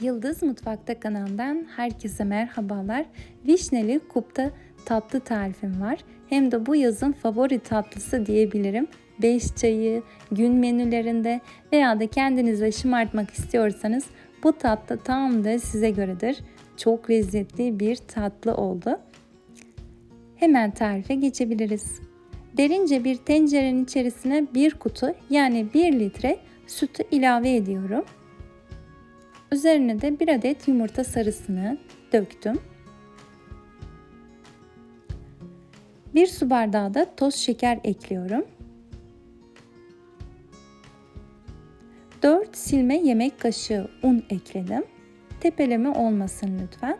Yıldız Mutfakta kanalından herkese merhabalar. Vişneli kupta tatlı tarifim var. Hem de bu yazın favori tatlısı diyebilirim. Beş çayı, gün menülerinde veya da kendinize şımartmak istiyorsanız bu tatlı tam da size göredir. Çok lezzetli bir tatlı oldu. Hemen tarife geçebiliriz. Derince bir tencerenin içerisine bir kutu yani 1 litre sütü ilave ediyorum. Üzerine de bir adet yumurta sarısını döktüm. Bir su bardağı da toz şeker ekliyorum. 4 silme yemek kaşığı un ekledim. Tepeleme olmasın lütfen.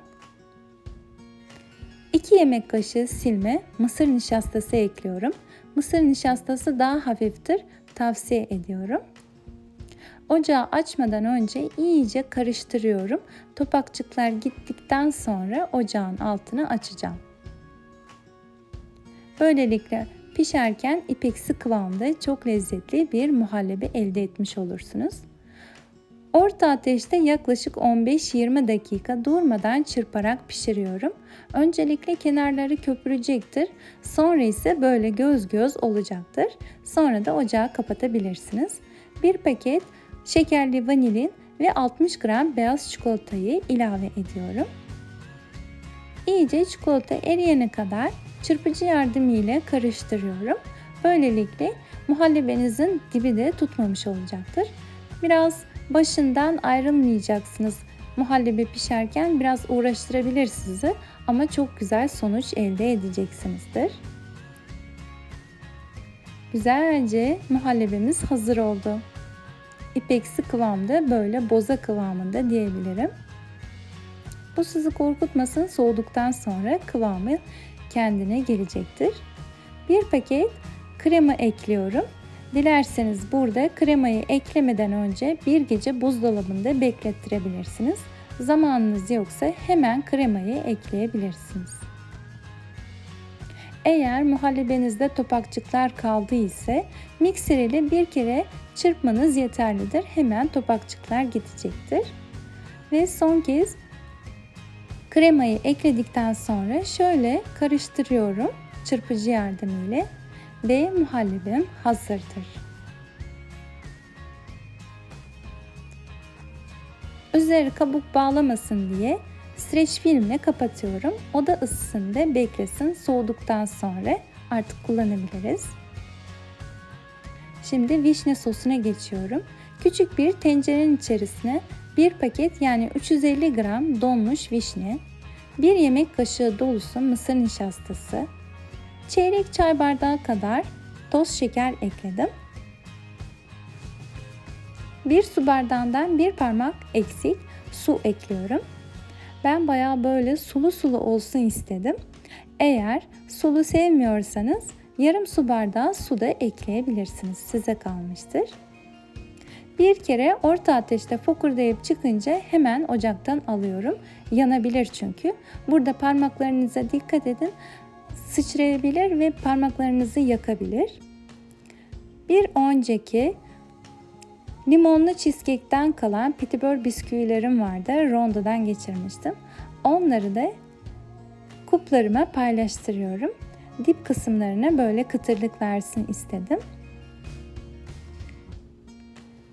2 yemek kaşığı silme mısır nişastası ekliyorum. Mısır nişastası daha hafiftir. Tavsiye ediyorum. Ocağı açmadan önce iyice karıştırıyorum. Topakçıklar gittikten sonra ocağın altını açacağım. Böylelikle pişerken ipeksi kıvamda çok lezzetli bir muhallebi elde etmiş olursunuz. Orta ateşte yaklaşık 15-20 dakika durmadan çırparak pişiriyorum. Öncelikle kenarları köpürecektir. Sonra ise böyle göz göz olacaktır. Sonra da ocağı kapatabilirsiniz. Bir paket şekerli vanilin ve 60 gram beyaz çikolatayı ilave ediyorum. İyice çikolata eriyene kadar çırpıcı yardımıyla karıştırıyorum. Böylelikle muhallebenizin dibi de tutmamış olacaktır. Biraz başından ayrılmayacaksınız. Muhallebi pişerken biraz uğraştırabilir sizi ama çok güzel sonuç elde edeceksinizdir. Güzelce muhallebimiz hazır oldu. İpeksi kıvamda böyle boza kıvamında diyebilirim. Bu sizi korkutmasın soğuduktan sonra kıvamı kendine gelecektir. Bir paket krema ekliyorum. Dilerseniz burada kremayı eklemeden önce bir gece buzdolabında beklettirebilirsiniz. Zamanınız yoksa hemen kremayı ekleyebilirsiniz. Eğer muhallebenizde topakçıklar kaldı ise mikser ile bir kere çırpmanız yeterlidir. Hemen topakçıklar gidecektir. Ve son kez kremayı ekledikten sonra şöyle karıştırıyorum çırpıcı yardımıyla ve muhallebim hazırdır. Üzeri kabuk bağlamasın diye streç filmle kapatıyorum. O da ısısın ve beklesin. Soğuduktan sonra artık kullanabiliriz. Şimdi vişne sosuna geçiyorum. Küçük bir tencerenin içerisine bir paket yani 350 gram donmuş vişne, bir yemek kaşığı dolusu mısır nişastası, çeyrek çay bardağı kadar toz şeker ekledim. Bir su bardağından bir parmak eksik su ekliyorum. Ben bayağı böyle sulu sulu olsun istedim. Eğer sulu sevmiyorsanız yarım su bardağı su da ekleyebilirsiniz. Size kalmıştır. Bir kere orta ateşte fokurdayıp çıkınca hemen ocaktan alıyorum. Yanabilir çünkü. Burada parmaklarınıza dikkat edin. Sıçrayabilir ve parmaklarınızı yakabilir. Bir önceki limonlu cheesecake'den kalan petibör bisküvilerim vardı. Rondodan geçirmiştim. Onları da kuplarıma paylaştırıyorum. Dip kısımlarına böyle kıtırlık versin istedim.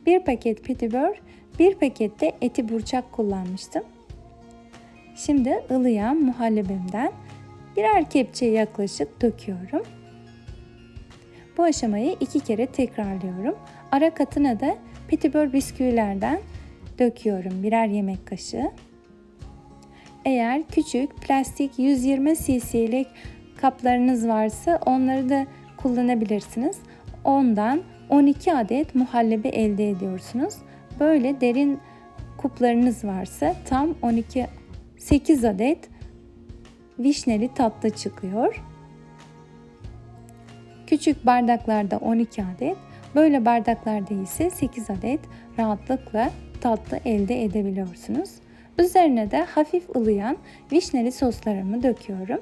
Bir paket petibör, bir pakette eti burçak kullanmıştım. Şimdi ılıyan muhallebimden birer kepçe yaklaşık döküyorum. Bu aşamayı iki kere tekrarlıyorum. Ara katına da petibör bisküvilerden döküyorum birer yemek kaşığı. Eğer küçük plastik 120 cc'lik kaplarınız varsa onları da kullanabilirsiniz. Ondan 12 adet muhallebi elde ediyorsunuz. Böyle derin kuplarınız varsa tam 12 8 adet vişneli tatlı çıkıyor. Küçük bardaklarda 12 adet, böyle bardaklarda ise 8 adet rahatlıkla tatlı elde edebiliyorsunuz. Üzerine de hafif ılıyan vişneli soslarımı döküyorum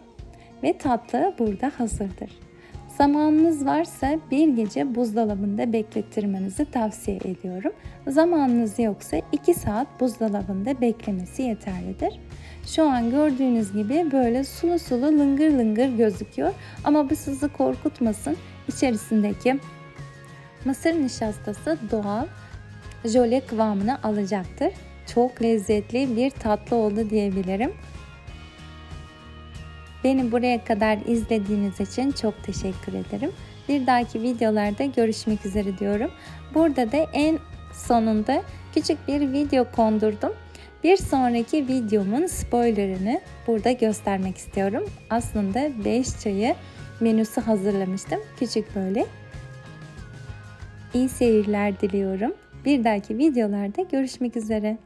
ve tatlı burada hazırdır. Zamanınız varsa bir gece buzdolabında beklettirmenizi tavsiye ediyorum. Zamanınız yoksa 2 saat buzdolabında beklemesi yeterlidir. Şu an gördüğünüz gibi böyle sulu sulu lıngır lıngır gözüküyor. Ama bu sizi korkutmasın. İçerisindeki mısır nişastası doğal jöle kıvamını alacaktır. Çok lezzetli bir tatlı oldu diyebilirim. Beni buraya kadar izlediğiniz için çok teşekkür ederim. Bir dahaki videolarda görüşmek üzere diyorum. Burada da en sonunda küçük bir video kondurdum. Bir sonraki videomun spoilerını burada göstermek istiyorum. Aslında 5 çayı menüsü hazırlamıştım. Küçük böyle. İyi seyirler diliyorum. Bir dahaki videolarda görüşmek üzere.